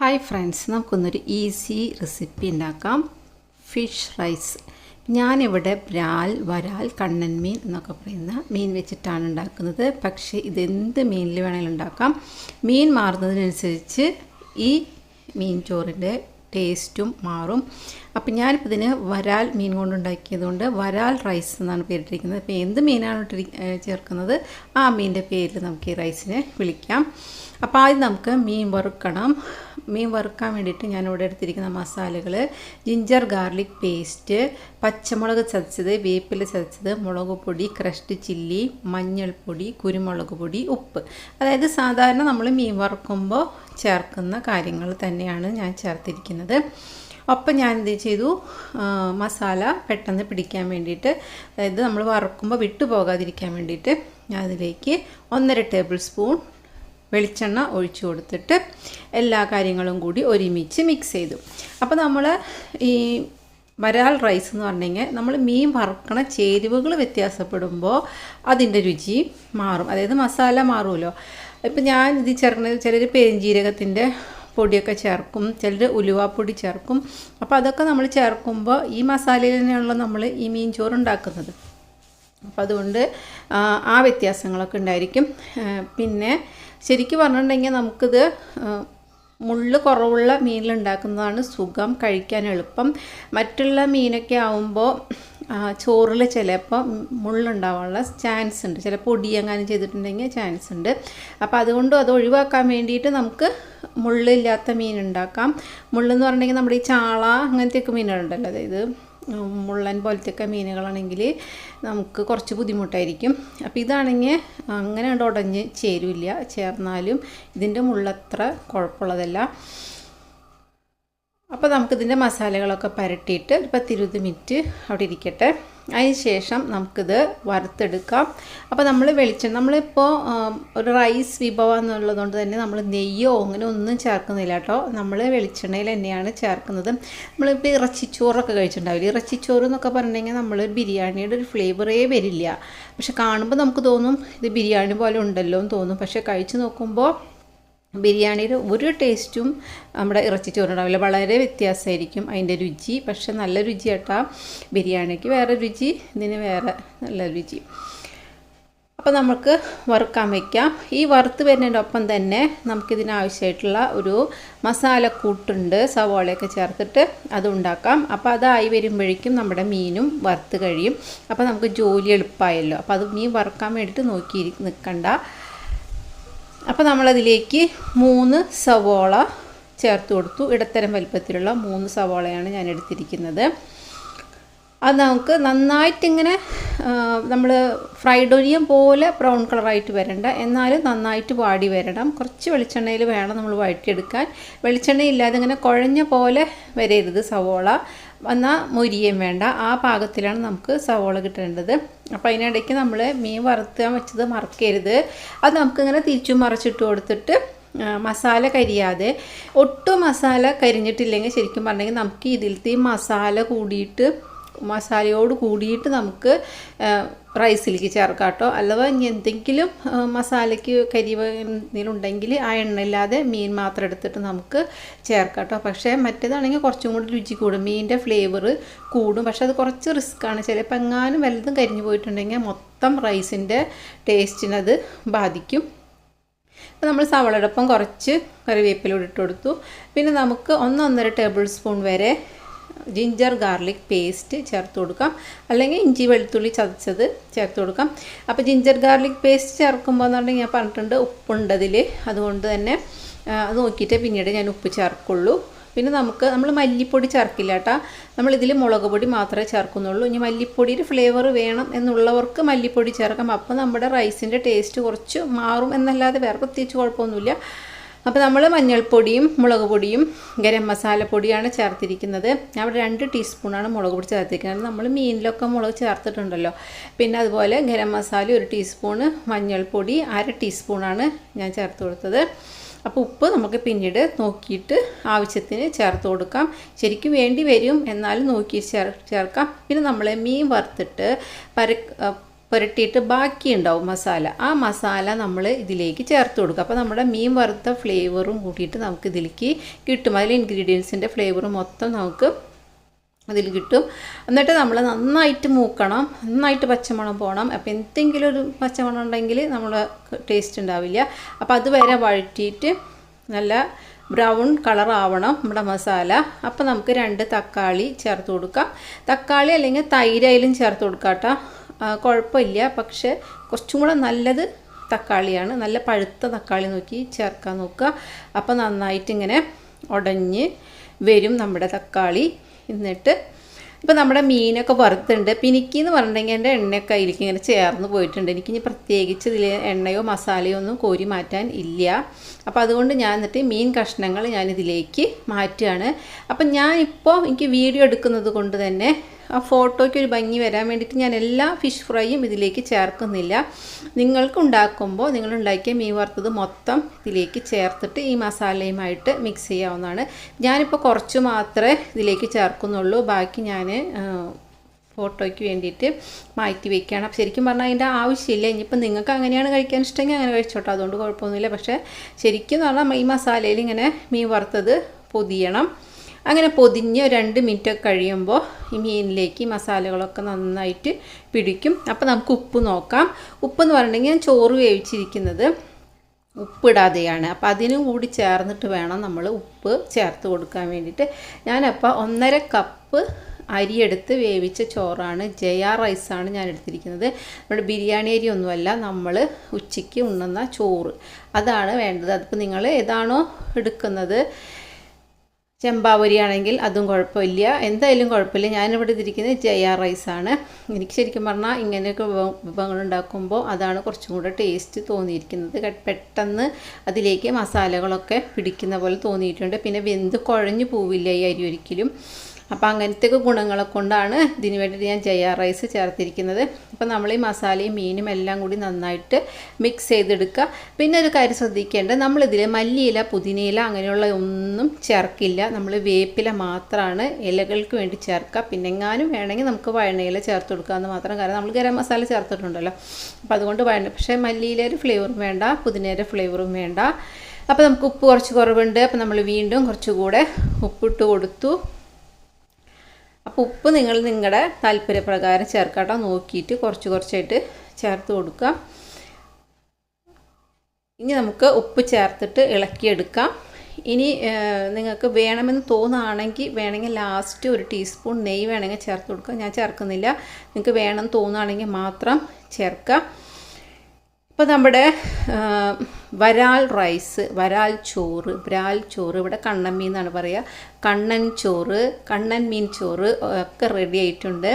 Hi friends നമുക്കൊന്നൊരു easy recipe ഉണ്ടാക്കാം fish rice ഞാനിവിടെ ബ്രാൽ വരാൽ കണ്ണൻ മീൻ എന്നൊക്കെ പറയുന്ന മീൻ വെച്ചിട്ടാണ് ഉണ്ടാക്കുന്നത് പക്ഷേ ഇതെന്ത് മീനിൽ വേണമെങ്കിലും ഉണ്ടാക്കാം മീൻ മാറുന്നതിനനുസരിച്ച് ഈ മീൻ ചോറിന്റെ ടേസ്റ്റും മാറും. അപ്പം ഞാനിപ്പോൾ ഇതിന് വരാൽ മീൻ കൊണ്ടുണ്ടാക്കിയത് കൊണ്ട് വരാൽ റൈസ് എന്നാണ് പേരിട്ടിരിക്കുന്നത്. അപ്പോൾ എന്ത് മീനാണ് ചേർക്കുന്നത്? ആ മീനിന്റെ പേരിൽ നമുക്ക് ഈ റൈസിനെ വിളിക്കാം. അപ്പോൾ ആദ്യം നമുക്ക് മീൻ വറുക്കണം. മീൻ വറുക്കാൻ വേണ്ടിയിട്ട് ഞാൻ ഞാനിവിടെ എടുത്തിരിക്കുന്ന മസാലകൾ ജിഞ്ചർ ഗാർലിക് പേസ്റ്റ് പച്ചമുളക് ചതച്ചത് വേപ്പില ചതച്ചത് മുളക് പൊടി ക്രഷ്ഡ് ചില്ലി മഞ്ഞൾപ്പൊടി കുരുമുളക് പൊടി ഉപ്പ്. അതായത് സാധാരണ നമ്മൾ മീൻ വറുക്കുമ്പോൾ ചേർക്കുന്ന കാര്യങ്ങൾ തന്നെയാണ് ഞാൻ ചേർത്തിരിക്കുന്നത്. അപ്പം ഞാൻ എന്ത് ചെയ്തു മസാല പെട്ടെന്ന് പിടിക്കാൻ വേണ്ടിയിട്ട് അതായത് നമ്മൾ വറുക്കുമ്പോൾ വിട്ടു പോകാതിരിക്കാൻ വേണ്ടിയിട്ട് ഞാൻ അതിലേക്ക് ഒന്നര ടേബിൾ സ്പൂൺ വെളിച്ചെണ്ണ ഒഴിച്ചു കൊടുത്തിട്ട് എല്ലാ കാര്യങ്ങളും കൂടി ഒരുമിച്ച് മിക്സ് ചെയ്തു. അപ്പോൾ നമ്മൾ ഈ വരാൽ റൈസ് എന്ന് പറഞ്ഞെങ്കിൽ നമ്മൾ മീൻ വറുക്കണ ചേരുവകൾ വ്യത്യാസപ്പെടുമ്പോൾ അതിന്റെ രുചി മാറും. അതായത് മസാല മാറുമല്ലോ ഇപ്പം ഞാൻ ഇത് ചേർക്കുന്നത് ചിലർ പെരിഞ്ജീരകത്തിന്റെ പൊടിയൊക്കെ ചേർക്കും ചിലർ ഉലുവാപ്പൊടി ചേർക്കും. അപ്പോൾ അതൊക്കെ നമ്മൾ ചേർക്കുമ്പോൾ ഈ മസാലയിൽ തന്നെയാണല്ലോ നമ്മൾ ഈ മീൻ ചോറ് ഉണ്ടാക്കുന്നത്. അപ്പോൾ അതുകൊണ്ട് ആ വ്യത്യാസങ്ങളൊക്കെ ഉണ്ടായിരിക്കും. പിന്നെ ശരിക്കും പറഞ്ഞിട്ടുണ്ടെങ്കിൽ നമുക്കിത് മുള്ള് കുറവുള്ള മീനിലുണ്ടാക്കുന്നതാണ് സുഖം കഴിക്കാൻ എളുപ്പം. മറ്റുള്ള മീനൊക്കെ ആവുമ്പോൾ ചോറിൽ ചിലപ്പോൾ മുള്ളുണ്ടാവാനുള്ള ചാൻസ് ഉണ്ട്. ചില പൊടി എങ്ങാനും ചെയ്തിട്ടുണ്ടെങ്കിൽ ചാൻസ് ഉണ്ട്. അപ്പോൾ അതുകൊണ്ട് അത് ഒഴിവാക്കാൻ വേണ്ടിയിട്ട് നമുക്ക് മുള്ളില്ലാത്ത മീൻ ഉണ്ടാക്കാം. മുള്ളെന്ന് പറഞ്ഞിട്ടുണ്ടെങ്കിൽ നമ്മുടെ ഈ ചാള അങ്ങനത്തെയൊക്കെ മീനുകളുണ്ടല്ലോ അതായത് മുള്ളൻ പോലത്തെയൊക്കെ മീനുകളാണെങ്കിൽ നമുക്ക് കുറച്ച് ബുദ്ധിമുട്ടായിരിക്കും. അപ്പോൾ ഇതാണെങ്കിൽ അങ്ങനെ ഉടഞ്ഞ് ചേരില്ല ചേർന്നാലും ഇതിന്റെ മുള്ളത്ര കുഴപ്പമുള്ളതല്ല. അപ്പോൾ നമുക്കിതിന്റെ മസാലകളൊക്കെ പരട്ടിയിട്ട് ഒരു പത്തിരുപത് മിനിറ്റ് അവിടെ ഇരിക്കട്ടെ. അതിന് ശേഷം നമുക്കിത് വറുത്തെടുക്കാം. അപ്പോൾ നമ്മൾ വെളിച്ചെണ്ണ നമ്മളിപ്പോൾ ഒരു റൈസ് വിഭവം എന്നുള്ളതുകൊണ്ട് തന്നെ നമ്മൾ നെയ്യോ അങ്ങനെ ഒന്നും ചേർക്കുന്നില്ല കേട്ടോ. നമ്മൾ വെളിച്ചെണ്ണയിൽ തന്നെയാണ് ചേർക്കുന്നത്. നമ്മളിപ്പോൾ ഇറച്ചിച്ചോറൊക്കെ കഴിച്ചിട്ടുണ്ടാവില്ല? ഇറച്ചിച്ചോറ് എന്നൊക്കെ പറഞ്ഞിട്ടുണ്ടെങ്കിൽ നമ്മൾ ബിരിയാണിയുടെ ഒരു ഫ്ലേവറേ വരില്ല. പക്ഷെ കാണുമ്പോൾ നമുക്ക് തോന്നും ഇത് ബിരിയാണി പോലെ ഉണ്ടല്ലോ എന്ന് തോന്നും. പക്ഷെ കഴിച്ച് നോക്കുമ്പോൾ ബിരിയാണിയുടെ ഒരു ടേസ്റ്റും നമ്മുടെ ഇറച്ചി ചോറുണ്ടാവില്ല വളരെ വ്യത്യാസമായിരിക്കും അതിന്റെ രുചി. പക്ഷെ നല്ല രുചി കേട്ടാ ബിരിയാണിക്ക് വേറെ രുചി ഇതിന് വേറെ നല്ല രുചി. അപ്പോൾ നമുക്ക് വറുക്കാൻ വയ്ക്കാം ഈ വറുത്ത് വരുന്നതിന്റെ ഒപ്പം തന്നെ നമുക്കിതിനാവശ്യമായിട്ടുള്ള ഒരു മസാലക്കൂട്ടുണ്ട് സവോളയൊക്കെ ചേർത്തിട്ട് അത് ഉണ്ടാക്കാം. അപ്പോൾ അതായി വരുമ്പോഴേക്കും നമ്മുടെ മീനും വറുത്ത് കഴിയും. അപ്പോൾ നമുക്ക് ജോലി എളുപ്പമായല്ലോ. അപ്പോൾ അത് മീൻ വറുക്കാൻ വേണ്ടിയിട്ട് നോക്കി നിൽക്കണ്ട. അപ്പോൾ നമ്മളതിലേക്ക് മൂന്ന് സവോള ചേർത്ത് കൊടുത്തു. ഇടത്തരം വലിപ്പത്തിലുള്ള മൂന്ന് സവോളയാണ് ഞാൻ എടുത്തിരിക്കുന്നത് അത് നമുക്ക് നന്നായിട്ടിങ്ങനെ നമ്മൾ ഫ്രൈഡ് ഒനിയൻ പോലെ ബ്രൗൺ കളറായിട്ട് വരണ്ട. എന്നാലും നന്നായിട്ട് വാടി വരണം. കുറച്ച് വെളിച്ചെണ്ണയിൽ വേണം നമ്മൾ വഴറ്റിയെടുക്കാൻ. വെളിച്ചെണ്ണ ഇല്ലാതെ ഇങ്ങനെ കുഴഞ്ഞ പോലെ വരരുത് സവോള. എന്നാൽ മുരിയും വേണ്ട. ആ പാകത്തിലാണ് നമുക്ക് സവോള കിട്ടേണ്ടത്. അപ്പോൾ അതിനിടയ്ക്ക് നമ്മൾ മീൻ വറുത്താൻ വെച്ചത് മറക്കരുത്. അത് നമുക്കിങ്ങനെ തിരിച്ചും മറച്ചിട്ട് കൊടുത്തിട്ട് മസാല കരിയാതെ. ഒട്ടും മസാല കരിഞ്ഞിട്ടില്ലെങ്കിൽ ശരിക്കും പറഞ്ഞെങ്കിൽ നമുക്ക് ഇതിലത്തെ മസാല കൂടിയിട്ട് മസാലയോട് കൂടിയിട്ട് നമുക്ക് റൈസിലേക്ക് ചേർക്കാം കേട്ടോ അല്ലവ ഇനി എന്തെങ്കിലും മസാലയ്ക്ക് കരിവ് എന്തെങ്കിലും ഉണ്ടെങ്കിൽ ആ എണ്ണയില്ലാതെ മീൻ മാത്രം എടുത്തിട്ട് നമുക്ക് ചേർക്കാം കേട്ടോ പക്ഷേ മറ്റേതാണെങ്കിൽ കുറച്ചും കൂടി രുചി കൂടും. മീനിന്റെ ഫ്ലേവർ കൂടും. പക്ഷെ അത് കുറച്ച് റിസ്ക്കാണ് ചിലപ്പോൾ എങ്ങാനും വലുതും കരിഞ്ഞു പോയിട്ടുണ്ടെങ്കിൽ മൊത്തം റൈസിന്റെ ടേസ്റ്റിനത് ബാധിക്കും. അപ്പോൾ നമ്മൾ സവളയോടൊപ്പം കുറച്ച് കറിവേപ്പിലൂടെ ഇട്ട് കൊടുത്തു. പിന്നെ നമുക്ക് ഒന്നൊന്നര ടേബിൾ സ്പൂൺ വരെ ജിഞ്ചർ ഗാർലിക് പേസ്റ്റ് ചേർത്ത് കൊടുക്കാം. അല്ലെങ്കിൽ ഇഞ്ചി വെളുത്തുള്ളി ചതച്ചത് ചേർത്ത് കൊടുക്കാം. അപ്പോൾ ജിഞ്ചർ ഗാർലിക് പേസ്റ്റ് ചേർക്കുമ്പോൾ എന്ന് പറഞ്ഞാൽ ഞാൻ പറഞ്ഞിട്ടുണ്ട് ഉപ്പുണ്ട് അതിൽ അതുകൊണ്ട് തന്നെ അത് നോക്കിയിട്ട് പിന്നീട് ഞാൻ ഉപ്പ് ചേർക്കുള്ളൂ. പിന്നെ നമുക്ക് നമ്മൾ മല്ലിപ്പൊടി ചേർക്കില്ല കേട്ടോ. നമ്മളിതിൽ മുളക് പൊടി മാത്രമേ ചേർക്കുന്നുള്ളൂ. ഇനി മല്ലിപ്പൊടിയുടെ ഫ്ലേവർ വേണം എന്നുള്ളവർക്ക് മല്ലിപ്പൊടി ചേർക്കാം. അപ്പോൾ നമ്മുടെ റൈസിന്റെ ടേസ്റ്റ് കുറച്ച് മാറും എന്നല്ലാതെ വേറെ പ്രത്യേകിച്ച് കുഴപ്പമൊന്നുമില്ല. അപ്പോൾ നമ്മൾ മഞ്ഞൾപ്പൊടിയും മുളക് പൊടിയും ഗരം മസാലപ്പൊടിയാണ് ചേർത്തിരിക്കുന്നത്. ഞാൻ അവിടെ രണ്ട് ടീസ്പൂണാണ് മുളക് പൊടി ചേർത്തിരിക്കുന്നത്. നമ്മൾ മീനിലൊക്കെ മുളക് ചേർത്തിട്ടുണ്ടല്ലോ. പിന്നെ അതുപോലെ ഗരം മസാല ഒരു ടീസ്പൂണ് മഞ്ഞൾപ്പൊടി അര ടീസ്പൂണാണ് ഞാൻ ചേർത്ത് കൊടുത്തത്. അപ്പോൾ ഉപ്പ് നമുക്ക് പിന്നീട് നോക്കിയിട്ട് ആവശ്യത്തിന് ചേർത്ത് കൊടുക്കാം. ശരിക്കും വേണ്ടി വരും എന്നാലും നോക്കി ചേർ ചേർക്കാം. പിന്നെ നമ്മൾ മീൻ വറുത്തിട്ട് പര പുരട്ടിയിട്ട് ബാക്കിയുണ്ടാവും മസാല. ആ മസാല നമ്മൾ ഇതിലേക്ക് ചേർത്ത് കൊടുക്കുക അപ്പോൾ നമ്മുടെ മീൻ വറുത്ത ഫ്ലേവറും കൂട്ടിയിട്ട് നമുക്ക് ഇതിലേക്ക് കിട്ടും. അതിൽ ഇൻഗ്രീഡിയൻസിന്റെ ഫ്ലേവറും മൊത്തം നമുക്ക് അതിൽ കിട്ടും. എന്നിട്ട് നമ്മൾ നന്നായിട്ട് മൂക്കണം. നന്നായിട്ട് പച്ചമണം പോകണം അപ്പോൾ എന്തെങ്കിലും ഒരു പച്ചമണം ഉണ്ടെങ്കിൽ നമ്മൾ ടേസ്റ്റ് ഉണ്ടാവില്ല. അപ്പോൾ അതുവരെ വഴറ്റിയിട്ട് നല്ല ബ്രൗൺ കളർ ആവണം നമ്മുടെ മസാല. അപ്പോൾ നമുക്ക് രണ്ട് തക്കാളി ചേർത്ത് കൊടുക്കാം. തക്കാളി അല്ലെങ്കിൽ തൈരായാലും ചേർത്ത് കൊടുക്കാം കേട്ടോ. കുഴപ്പമില്ല. പക്ഷേ കുറച്ചും കൂടെ നല്ലത് തക്കാളിയാണ്. നല്ല പഴുത്ത തക്കാളി നോക്കി ചേർക്കാൻ നോക്കുക. അപ്പോൾ നന്നായിട്ട് ഇങ്ങനെ ഉടഞ്ഞ് വരും നമ്മുടെ തക്കാളി. എന്നിട്ട് ഇപ്പോൾ നമ്മുടെ മീനൊക്കെ വറുത്തുണ്ട് പിന്നെ എനിക്കെന്ന് പറഞ്ഞിട്ടുണ്ടെങ്കിൽ എന്റെ എണ്ണയൊക്കെ അതിലേക്ക് ഇങ്ങനെ ചേർന്ന് പോയിട്ടുണ്ട്. എനിക്ക് ഇനി പ്രത്യേകിച്ച് ഇതിൽ എണ്ണയോ മസാലയോ ഒന്നും കോരി മാറ്റാൻ ഇല്ല. അപ്പോൾ അതുകൊണ്ട് ഞാൻ എന്നിട്ട് മീൻ കഷ്ണങ്ങൾ ഞാൻ ഇതിലേക്ക് മാറ്റുകയാണ്. അപ്പം ഞാൻ ഇപ്പോൾ എനിക്ക് വീഡിയോ എടുക്കുന്നത് കൊണ്ട് തന്നെ ആ ഫോട്ടോയ്ക്ക് ഒരു ഭംഗി വരാൻ വേണ്ടിയിട്ട് ഞാൻ എല്ലാ ഫിഷ് ഫ്രൈയും ഇതിലേക്ക് ചേർക്കുന്നില്ല. നിങ്ങൾക്ക് ഉണ്ടാക്കുമ്പോൾ നിങ്ങൾ ഉണ്ടാക്കിയ മീൻ വറുത്തത് മൊത്തം ഇതിലേക്ക് ചേർത്തിട്ട് ഈ മസാലയുമായിട്ട് മിക്സ് ചെയ്യാവുന്നതാണ്. ഞാനിപ്പോൾ കുറച്ച് മാത്രമേ ഇതിലേക്ക് ചേർക്കുന്നുള്ളൂ. ബാക്കി ഞാൻ ഫോട്ടോയ്ക്ക് വേണ്ടിയിട്ട് മാറ്റി വയ്ക്കുകയാണ് അപ്പോൾ ശരിക്കും പറഞ്ഞാൽ അതിന്റെ ആവശ്യമില്ല. ഇനിയിപ്പോൾ നിങ്ങൾക്ക് അങ്ങനെയാണ് കഴിക്കാൻ ഇഷ്ടമെങ്കിൽ അങ്ങനെ കഴിച്ചോട്ടെ. അതുകൊണ്ട് കുഴപ്പമൊന്നുമില്ല. പക്ഷേ ശരിക്കും പറഞ്ഞാൽ ഈ മസാലയിൽ ഇങ്ങനെ മീൻ വറുത്തത് പൊതിയണം. അങ്ങനെ പൊതിഞ്ഞ് രണ്ട് മിനിറ്റ് കഴിയുമ്പോൾ ഈ മീനിലേക്ക് മസാലകളൊക്കെ നന്നായിട്ട് പിടിക്കും. അപ്പോൾ നമുക്ക് ഉപ്പ് നോക്കാം. ഉപ്പ് എന്ന് പറഞ്ഞിട്ടുണ്ടെങ്കിൽ ഞാൻ ചോറ് വേവിച്ചിരിക്കുന്നത് ഉപ്പിടാതെയാണ്. അപ്പോൾ അതിനും കൂടി ചേർന്നിട്ട് വേണം നമ്മൾ ഉപ്പ് ചേർത്ത് കൊടുക്കാൻ വേണ്ടിയിട്ട്. ഞാനപ്പോൾ ഒന്നര കപ്പ് അരിയെടുത്ത് വേവിച്ച ചോറാണ്. ജയ റൈസാണ് ഞാൻ എടുത്തിരിക്കുന്നത്. നമ്മുടെ ബിരിയാണി അരി ഒന്നുമല്ല നമ്മൾ ഉച്ചയ്ക്ക് ഉണ്ണുന്ന ചോറ്. അതാണ് വേണ്ടത്. അതിപ്പോൾ നിങ്ങൾ ഏതാണോ എടുക്കുന്നത് ചെമ്പാവരി ആണെങ്കിൽ അതും കുഴപ്പമില്ല. എന്തായാലും കുഴപ്പമില്ല. ഞാനിവിടെ ഇരിക്കുന്നത് ജയ റൈസാണ് എനിക്ക് ശരിക്കും പറഞ്ഞാൽ ഇങ്ങനെയൊക്കെ വിഭവങ്ങൾ ഉണ്ടാക്കുമ്പോൾ അതാണ് കുറച്ചും കൂടെ ടേസ്റ്റ് തോന്നിയിരിക്കുന്നത്. പെട്ടെന്ന് അതിലേക്ക് മസാലകളൊക്കെ പിടിക്കുന്ന പോലെ തോന്നിയിട്ടുണ്ട്. പിന്നെ വെന്ത് കുഴഞ്ഞു പോവില്ല ഈ അരി ഒരിക്കലും. അപ്പോൾ അങ്ങനത്തെ ഗുണങ്ങളെ കൊണ്ടാണ് ഇതിന് വേണ്ടിയിട്ട് ഞാൻ ജയ റൈസ് ചേർത്തിരിക്കുന്നത്. അപ്പോൾ നമ്മൾ ഈ മസാലയും മീനും എല്ലാം കൂടി നന്നായിട്ട് മിക്സ് ചെയ്തെടുക്കുക. പിന്നെ ഒരു കാര്യം ശ്രദ്ധിക്കേണ്ടത് നമ്മളിതിൽ മല്ലിയില പുതിനയില അങ്ങനെയുള്ള ഒന്നും ചേർക്കില്ല. നമ്മൾ വേപ്പില മാത്രമാണ് ഇലകൾക്ക് വേണ്ടി ചേർക്കുക. പിന്നെ എങ്ങാനും വേണമെങ്കിൽ നമുക്ക് വഴണയില ചേർത്ത് കൊടുക്കാമെന്ന് മാത്രം. കാരണം നമ്മൾ ഗരം മസാല ചേർത്തിട്ടുണ്ടല്ലോ. അപ്പോൾ അതുകൊണ്ട് വഴണ പക്ഷേ മല്ലിയിലൊരു ഫ്ലേവറും വേണ്ട പുതിനയുടെ ഫ്ലേവറും വേണ്ട. അപ്പോൾ നമുക്ക് ഉപ്പ് കുറച്ച് കുറവുണ്ട്. അപ്പോൾ നമ്മൾ വീണ്ടും കുറച്ചുകൂടെ ഉപ്പിട്ട് കൊടുത്തു. അപ്പോൾ ഉപ്പ് നിങ്ങൾ നിങ്ങളുടെ താല്പര്യപ്രകാരം ചേർക്കാട്ടോ. നോക്കിയിട്ട് കുറച്ച് കുറച്ചായിട്ട് ചേർത്ത് കൊടുക്കുക ഇനി നമുക്ക് ഉപ്പ് ചേർത്തിട്ട് ഇളക്കിയെടുക്കാം. ഇനി നിങ്ങൾക്ക് വേണമെന്ന് തോന്നുകയാണെങ്കിൽ വേണമെങ്കിൽ ലാസ്റ്റ് ഒരു ടീസ്പൂൺ നെയ്യ് വേണമെങ്കിൽ ചേർത്ത് കൊടുക്കുക ഞാൻ ചേർക്കുന്നില്ല. നിങ്ങൾക്ക് വേണമെന്ന് തോന്നുകയാണെങ്കിൽ മാത്രം ചേർക്കാം. ഇപ്പോൾ നമ്മുടെ വരാൽ റൈസ് വരാൽ ചോറ് ബ്രാൽ ചോറ് ഇവിടെ കണ്ണൻ മീൻ എന്നാണ് പറയുക. കണ്ണൻ ചോറ് കണ്ണൻ മീൻ ചോറ് ഒക്കെ റെഡി ആയിട്ടുണ്ട്.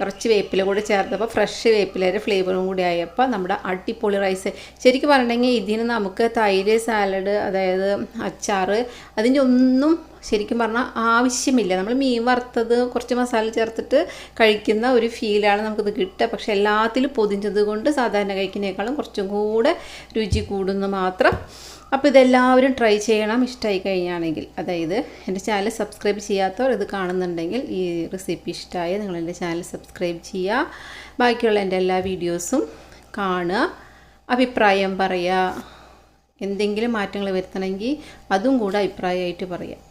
കുറച്ച് വേപ്പില കൂടി ചേർത്തപ്പോൾ ഫ്രഷ് വേപ്പിലയുടെ ഫ്ലേവറും കൂടി ആയപ്പോൾ നമ്മുടെ അടിപൊളി റൈസ് ശരിക്കും പറഞ്ഞിട്ടുണ്ടെങ്കിൽ ഇതിന് നമുക്ക് തൈര് സാലഡ് അതായത് അച്ചാർ അതിന്റെ ഒന്നും ശരിക്കും പറഞ്ഞാൽ ആവശ്യമില്ല. നമ്മൾ മീൻ വറുത്തത് കുറച്ച് മസാല ചേർത്തിട്ട് കഴിക്കുന്ന ഒരു ഫീലാണ് നമുക്കിത് കിട്ടുക. പക്ഷേ എല്ലാത്തിലും പൊതിഞ്ഞത് കൊണ്ട് സാധാരണ കഴിക്കുന്നതിനേക്കാളും കുറച്ചും കൂടെ രുചി കൂടുന്നു മാത്രം. അപ്പോൾ ഇതെല്ലാവരും ട്രൈ ചെയ്യണം. ഇഷ്ടമായി കഴിഞ്ഞാണെങ്കിൽ. അതായത് എന്റെ ചാനൽ സബ്സ്ക്രൈബ് ചെയ്യാത്തവർ ഇത് കാണുന്നുണ്ടെങ്കിൽ ഈ റെസിപ്പി ഇഷ്ടമായ നിങ്ങൾ എന്റെ ചാനൽ സബ്സ്ക്രൈബ് ചെയ്യുക ബാക്കിയുള്ള എന്റെ എല്ലാ വീഡിയോസും കാണുക. അഭിപ്രായം പറയുക. എന്തെങ്കിലും മാറ്റങ്ങൾ വരുത്തണമെങ്കിൽ അതും കൂടെ അഭിപ്രായമായിട്ട് പറയാം